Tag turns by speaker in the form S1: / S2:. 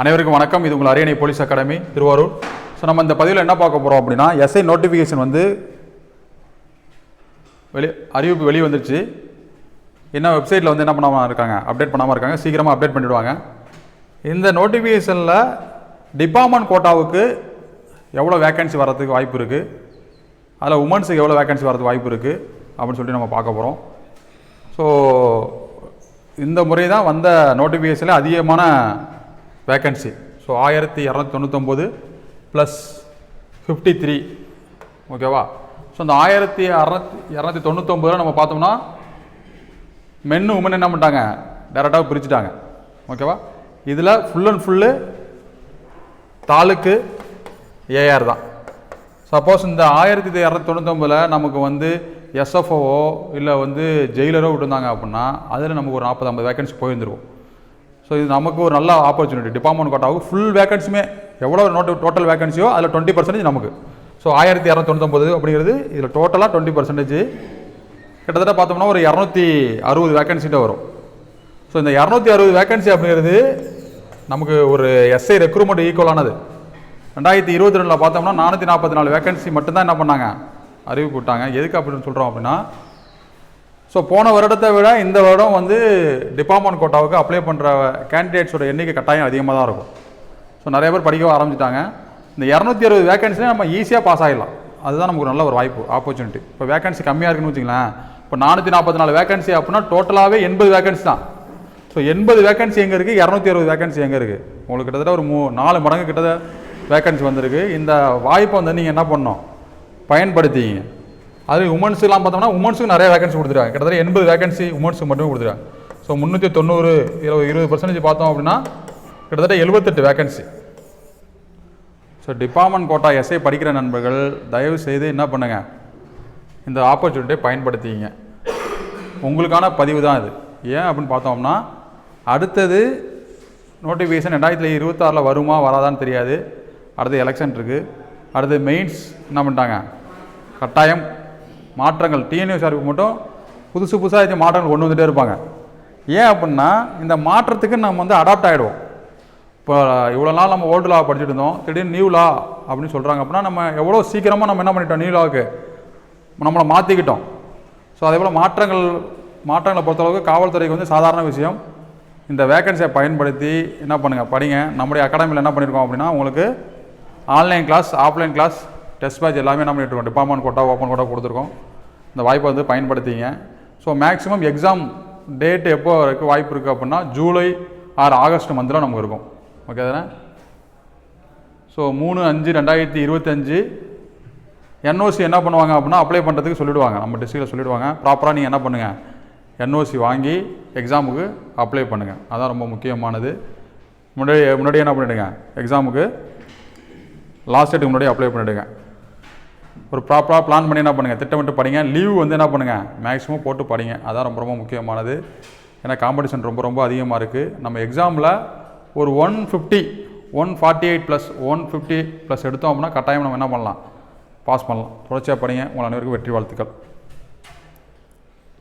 S1: அனைவருக்கும் வணக்கம். இது உங்கள் அரியணை போலீஸ் அகாடமி திருவாரூர். ஸோ நம்ம இந்த பதிவில் என்ன பார்க்க போகிறோம் அப்படின்னா எஸ்ஐ நோட்டிஃபிகேஷன் வந்து வெளி அறிவிப்பு வெளியே வந்துருச்சு என்ன வெப்சைட்டில் வந்து என்ன பண்ணாமல் இருக்காங்க? அப்டேட் பண்ணாமல் இருக்காங்க. சீக்கிரமாக அப்டேட் பண்ணிவிடுவாங்க இந்த நோட்டிஃபிகேஷனில் டிபார்ட்மெண்ட் கோட்டாவுக்கு எவ்வளோ வேக்கன்சி வர்றதுக்கு வாய்ப்பு இருக்குது அதில் உமன்ஸுக்கு எவ்வளோ வேக்கன்சி வரதுக்கு வாய்ப்பு இருக்குது அப்படின்னு சொல்லிட்டு நம்ம பார்க்க போகிறோம் ஸோ இந்த முறை தான் வந்த நோட்டிஃபிகேஷனில் அதிகமான வேக்கன்சி ஸோ ஆயிரத்தி இரநூத்தி தொண்ணூத்தொம்பது ப்ளஸ் ஃபிஃப்டி த்ரீ ஓகேவா ஸோ இந்த ஆயிரத்தி அறநூத்தி இரநூத்தி தொண்ணூத்தொம்பதுல நம்ம பார்த்தோம்னா மென்னு உமன் என்ன பண்ணிட்டாங்க? டேரெக்டாக பிரிச்சுட்டாங்க. ஓகேவா இதில் ஃபுல் அண்ட் ஃபுல்லு தாலுக்கு ஏஆர் தான். சப்போஸ் இந்த ஆயிரத்தி இரநூத்தி தொண்ணூத்தொம்பதில் நமக்கு வந்து எஸ்எஃப்ஓவோ இல்லை வந்து ஜெயிலரோ விட்டுருந்தாங்க அப்படின்னா அதில் நமக்கு ஒரு நாற்பது ஐம்பது வேக்கன்சி போயிருந்துருவோம் ஸோ இது நமக்கு ஒரு நல்ல ஆப்பர்ச்சுனிட்டி டிபார்ட்மெண்ட் கோட்டாவுக்கு ஃபுல் வேகன்சியுமே எவ்வளோ நோட்டு டோட்டல் வேகன்சியோ அதில் டுவெண்ட்டி பர்சன்டேஜ் நமக்கு. ஸோ ஆயிரத்தி இரநூத்தொண்ணூத்தொம்பது அப்படிங்கிறது இதில் டோட்டலாக டுவெண்ட்டி பர்சன்டேஜ் கிட்டத்தட்ட பார்த்தோம்னா ஒரு இரநூத்தி அறுபது வேகன்சிட்ட வரும். ஸோ இந்த இரநூத்தி அறுபது வேகன்சி அப்படிங்கிறது நமக்கு ஒரு எஸ்ஐ ரெக்ரூட்மெண்ட் ஈக்குவலானது ரெண்டாயிரத்தி இருபத்தி ரெண்டில் பார்த்தோம்னா நானூற்றி நாற்பத்தி நாலு வேகன்சி மட்டும்தான் என்ன பண்ணாங்க? அறிவிப்பு விட்டாங்க. எதுக்கு அப்படின்னு சொல்கிறோம் அப்படின்னா ஸோ போன வருடத்தை விட இந்த வருடம் வந்து டிபார்ட்மெண்ட் கோட்டாவுக்கு அப்ளை பண்ணுற கேண்டிடேட்ஸோட எண்ணிக்கை கட்டாயம் அதிகமாக தான் இருக்கும். ஸோ நிறைய பேர் படிக்க ஆரம்பிச்சிட்டாங்க. இந்த இரநூத்தி அறுபது வேகன்சிலே நம்ம ஈஸியாக பாஸ் ஆகிடலாம் அதுதான் நமக்கு ஒரு நல்ல ஒரு வாய்ப்பு ஆப்பர்ச்சுனிட்டி இப்போ வேகன்சி கம்மியாக இருக்குன்னு வச்சுங்களேன். இப்போ நானூற்றி நாற்பத்தி நாலு வேகன்சி அப்படின்னா டோட்டலாகவே எண்பது வேகன்சி தான். ஸோ எண்பது வேகன்சி எங்கே இருக்குது இரநூத்தி அறுபது வேகன்சி எங்கே இருக்குது உங்களுக்கு கிட்டத்தட்ட ஒரு மூ நாலு மடங்கு கிட்டத்தட்ட வேகன்சி வந்திருக்கு. இந்த வாய்ப்பை வந்து நீங்கள் என்ன பண்ணோம் பயன்படுத்திங்க அது உமன்ஸ்லாம் பார்த்தோம்னா உமன்ஸுக்கு நிறைய வேகன்சி கொடுத்துருக்காங்க. கிட்டத்தட்ட எண்பது வேகன்சி உமன்ஸுக்கு மட்டும் கொடுத்துருக்காங்க. ஸோ முந்நூற்றி தொண்ணூறு இருபது இருபது பர்சன்டேஜ் பார்த்தோம் அப்படின்னா கிட்டத்தட்ட எழுபத்தெட்டு vacancy so department quota SI படிக்கிற நண்பர்கள் தயவு செய்து என்ன பண்ணுங்கள் இந்த ஆப்பர்ச்சுனிட்டியை பயன்படுத்திங்க உங்களுக்கான பதிவு தான் இது. ஏன் அப்படின்னு பார்த்தோம்னா அடுத்தது நோட்டிஃபிகேஷன் ரெண்டாயிரத்தி இருபத்தாறில் வருமா வராதான்னு தெரியாது. அடுத்து எலெக்ஷன் இருக்குது அடுத்து மெயின்ஸ் என்ன பண்ணிட்டாங்க? கட்டாயம் மாற்றங்கள் டிஎன்யூ சார்புக்கு மட்டும் புதுசு புதுசாக இது மாற்றங்கள் கொண்டு வந்துகிட்டே இருப்பாங்க. ஏன் அப்படின்னா இந்த மாற்றத்துக்கு நம்ம வந்து அடாப்ட் ஆகிடுவோம் இப்போ இவ்வளோ நாள் நம்ம ஓல்டு லா படிச்சுட்டு இருந்தோம் திடீர்னு நியூ லா அப்படின்னு சொல்கிறாங்க அப்படின்னா நம்ம எவ்வளோ சீக்கிரமாக நம்ம என்ன பண்ணிட்டோம் நியூ லாவுக்கு நம்மளை மாற்றிக்கிட்டோம் ஸோ அதே போல் மாற்றங்கள் மாற்றங்களை பொறுத்தளவுக்கு காவல்துறைக்கு வந்து சாதாரண விஷயம். இந்த வேகன்சியை பயன்படுத்தி என்ன பண்ணுங்கள் படிங்க. நம்முடைய அகாடமியில் என்ன பண்ணியிருக்கோம் அப்படின்னா உங்களுக்கு online class offline class test batch எல்லாமே என்ன பண்ணிட்டு இருக்கோம்? டிபார்ட்மெண்ட் கோட்டா ஓப்பன் கோட்டா கொடுத்துருக்கோம். இந்த வாய்ப்பை வந்து பயன்படுத்திங்க. ஸோ மேக்ஸிமம் எக்ஸாம் டேட் எப்போ வரைக்கும் வாய்ப்பு இருக்குது அப்படின்னா ஜூலை ஆறு ஆகஸ்ட் மந்தில் நமக்கு இருக்கும். ஓகே தானே? ஸோ மூணு அஞ்சு ரெண்டாயிரத்தி இருபத்தஞ்சு என்ஓசி என்ன பண்ணுவாங்க அப்படின்னா அப்ளை பண்ணுறதுக்கு சொல்லிடுவாங்க. நம்ம டிஸ்ட்ரிக்டில் சொல்லிவிடுவாங்க ப்ராப்பராக நீங்கள் என்ன பண்ணுங்கள் என்ஓசி வாங்கி எக்ஸாமுக்கு அப்ளை பண்ணுங்கள் அதான் ரொம்ப முக்கியமானது. முன்னாடி முன்னாடி என்ன பண்ணிவிடுங்க எக்ஸாமுக்கு லாஸ்ட் டேட்டுக்கு முன்னாடி அப்ளை பண்ணிவிடுங்க ஒரு ப்ராப்பராக பிளான் பண்ணி என்ன பண்ணுங்கள் திட்டமிட்டு படிங்க. லீவ் வந்து என்ன பண்ணுங்கள் மேக்ஸிமம் போட்டு படிங்க. அதான் ரொம்ப ரொம்ப முக்கியமானது. ஏன்னா காம்படிஷன் ரொம்ப ரொம்ப அதிகமாக இருக்குது நம்ம எக்ஸாமில் ஒரு one fifty one forty eight plus one fifty plus எடுத்தோம் அப்படின்னா கட்டாயம் நம்ம என்ன பண்ணலாம்? பாஸ் பண்ணலாம். தொடர்ச்சியாக படிங்க. உங்கள் அனைவருக்கும் வெற்றி வாழ்த்துக்கள்.